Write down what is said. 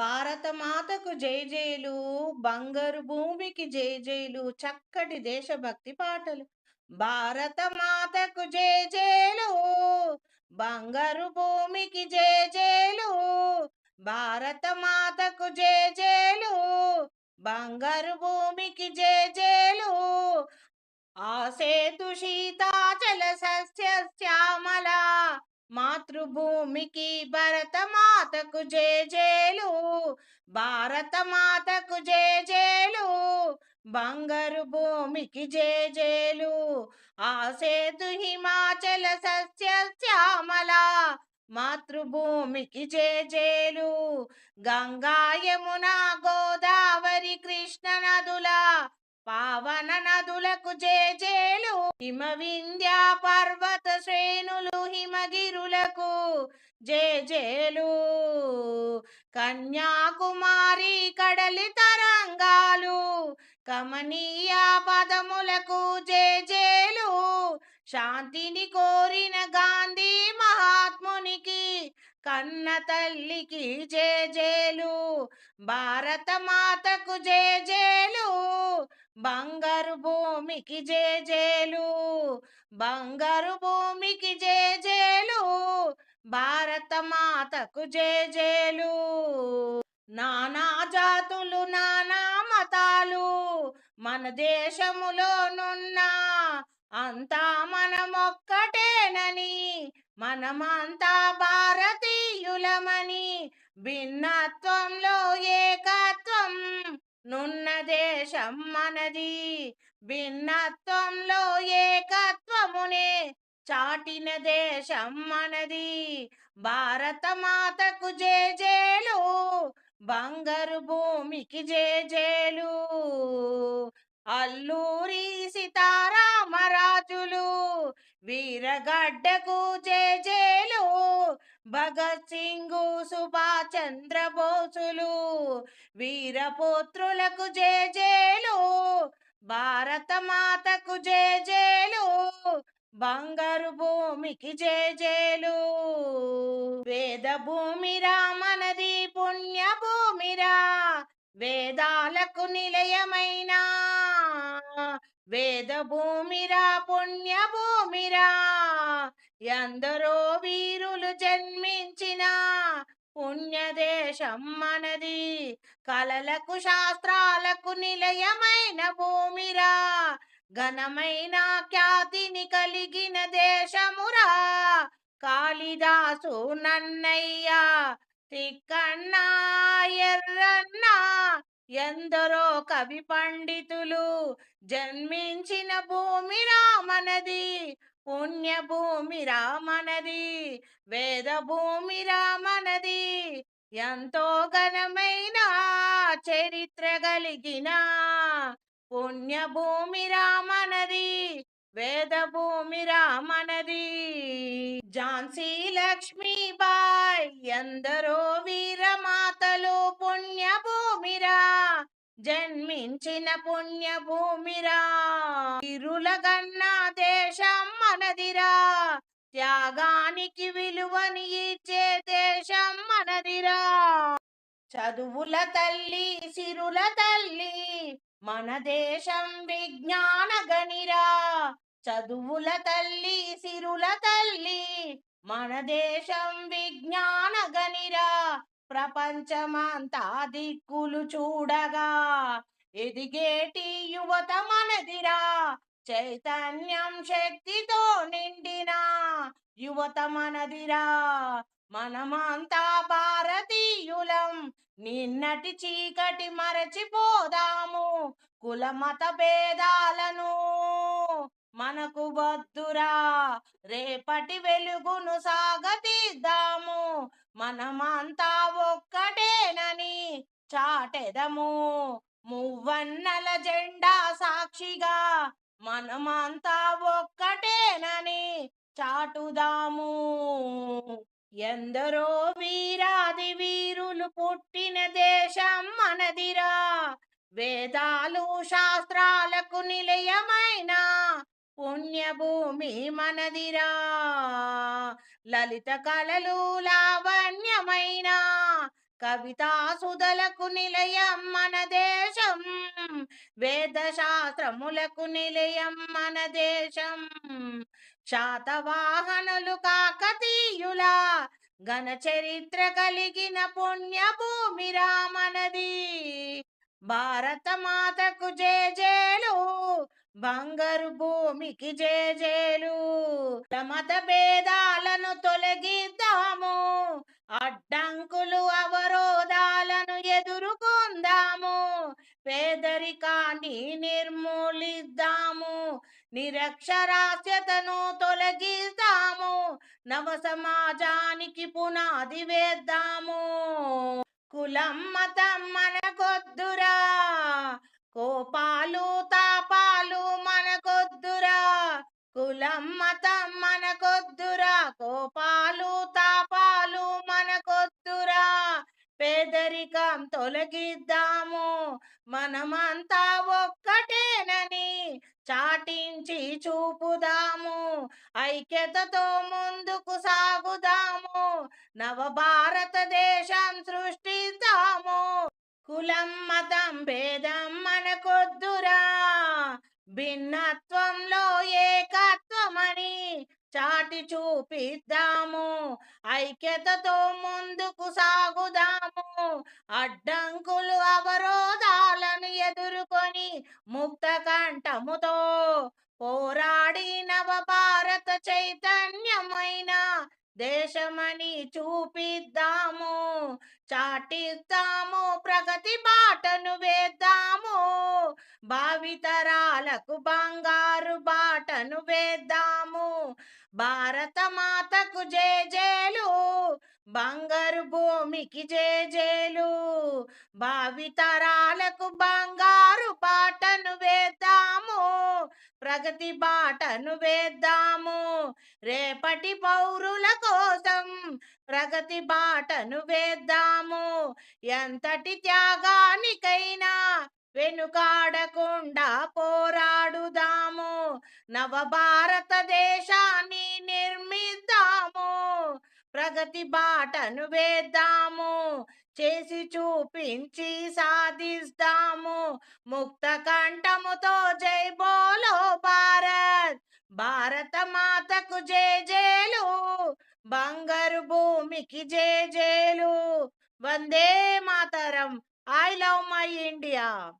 భారతమాతకు జై జైలు బంగారు భూమికి జై జైలు చక్కటి దేశభక్తి పాటలు. భారతమాతకు జై జైలు బంగారు భూమికి జై జైలు భారతమాతకు జై జైలు బంగారు భూమికి జై జైలు. ఆ సీతాచల సస్య శ్యామలా మాతృభూమికి భరత మాతకు జై జేలు భారత మాతకు జేలు బంగారు భూమికి జేజేలు జేలు ఆ సేతు హిమాచల సస్య శ్యామల మాతృభూమికి జేజేలు గంగా యమున గోదావరి కృష్ణ నదుల పావన నదులకు చేచేలు హిమ వింధ్య పర్వత శ్రేణులు హిమగిరులకు జేజేలు. కన్యాకుమారి కడలి తరంగాలు కమనీయ పదములకు జేజేలు. శాంతిని కోరిన గాంధీ మహాత్మునికి కన్న తల్లికి జేజేలు. భారత మాతకు జేజేలు. బంగారు భూమికి జేజేలు బంగారు భూమికి జేజేలు భారత మాతకు జేజేలు. నానా జాతులు నానా మతాలు మన దేశములోనున్నా అంతా మనమొక్కటేనని మనమంతా భారతీయులమని భిన్నత్వంలో ఏకత్వం నున్న దేశం మనది. భిన్నత్వంలో ఏకత్వమునే చాటిన దేశం మనది. భారత మాతకు జేలు బంగారు భూమికి జేజేలు అల్లూరి సీతారామరాజులు వీరగడ్డకు జేజేలు భగత్ సింగు సుభాష్ చంద్రబోసులు వీరపుత్రులకు జేజేలు భారత మాతకు జేజేలు బంగారు భూమికి జేజేలు వేద భూమిరా మనది పుణ్య భూమిరా వేదాలకు నిలయమైన. వేద భూమిరా పుణ్య భూమిరా ఎందరో వీరు పుణ్యదేశం మనది. కలలకు శాస్త్రాలకు నిలయమైన భూమిరా. ఘనమైన ఖ్యాతిని కలిగిన దేశమురా. కాళిదాసు నన్నయ్య తిక్కన్న ఎర్రన్న ఎందరో కవి పండితులు జన్మించిన భూమిరా మనది. పుణ్యభూమి రామనది వేదభూమి వేద ఎంతో ఘనమైన చరిత్ర కలిగిన పుణ్యభూమి రామనది వేదభూమి వేద ఝాన్సీ లక్ష్మీబాయ్ ఎందరో జన్మించిన పుణ్య భూమిరా గన్న దేశం మనదిరా. త్యాగానికి విలువని ఇచ్చే దేశం మనదిరా. చదువుల తల్లి సిరుల తల్లి మన దేశం విజ్ఞాన గనిరా చదువుల తల్లి సిరుల తల్లి మన దేశం విజ్ఞాన గనిరా ప్రపంచమంతా దిక్కులు చూడగా ఎదిగేటి యువత మనదిరా చైతన్యం శక్తితో నిండిన యువత మనదిరా. మనమంతా భారతీయులం నిన్నటి చీకటి మరచిపోదాము కుల మత భేదాలను మనకు వద్దురా. రేపటి వెలుగును సాగతీద్దాము మనమంతా చాటేనని చాటెదము. మువ్వన్నల జెండా సాక్షిగా మనమంతా ఒక్కటేనని చాటుదాము. ఎందరో వీరాది వీరులు పుట్టిన దేశం మనదిరా. వేదాలు శాస్త్రాలకు నిలయమైన పుణ్యభూమి మనదిరా. లలిత కళలు లావణ్యమైన కవితా సుధలకు నిలయం మన దేశం వేద శాస్త్రములకు నిలయం మన దేశం. శాతవాహనులు కాకతీయుల ఘన చరిత్ర కలిగిన పుణ్యభూమి రామనది భారత మాతకు జేజేలు బంగారు భూమికి జేజేలు మత భేదాలను తొలగిద్దాము అడ్డంకులు అవరోధాలను ఎదుర్కొందాము. పేదరికాన్ని నిర్మూలిద్దాము. నిరక్షరాస్యతను తొలగిస్తాము. నవ సమాజానికి పునాది వేద్దాము. కులం మతం మనకొద్దురా. కోపాలు తాపాలు మనకొద్దురా. కులం మతం మనకొద్దురా. కోప పేదరికం తొలగిద్దాము. మనమంతా ఒక్కటేనని చాటించి చూపుదాము. ఐక్యతతో ముందుకు సాగుదాము. నవ భారతదేశం సృష్టిద్దాము. కులం మతం భేదం మనకొద్దురా. భిన్నత్వంలో ఏకత్వమని చాటి చూపిద్దాము. ఐక్యతతో ముందుకు సాగుదాము. అడ్డంకులు అవరోధాలను ఎదుర్కొని ముక్త కంఠముతో పోరాడి నవ భారత చైతన్యమైన దేశమని చూపిద్దాము. చాటిద్దాము ప్రగతి బాటను వేద్దాము. భావితరాలకు బంగారు బాటను వేద్దాము. భారత మాతకు జేజేలు బంగారు భూమికి జేజేలు భావితరాలకు బంగారు బాటను వేద్దాము ప్రగతి బాటను వేద్దాము. రేపటి పౌరుల కోసం ప్రగతి బాటను వేద్దాము. ఎంతటి త్యాగానికైనా వెనుకాడకుండా పోరా నవ భారతదేశాన్ని నిర్మిద్దాము. ప్రగతి బాటను వేద్దాము. చేసి చూపించి సాధిస్తాము. ముక్త కంఠముతో జై బోలో భారత్. భారత మాతకు జేజేలు బంగారు భూమికి జేజేలు Vande Mataram. I love my India.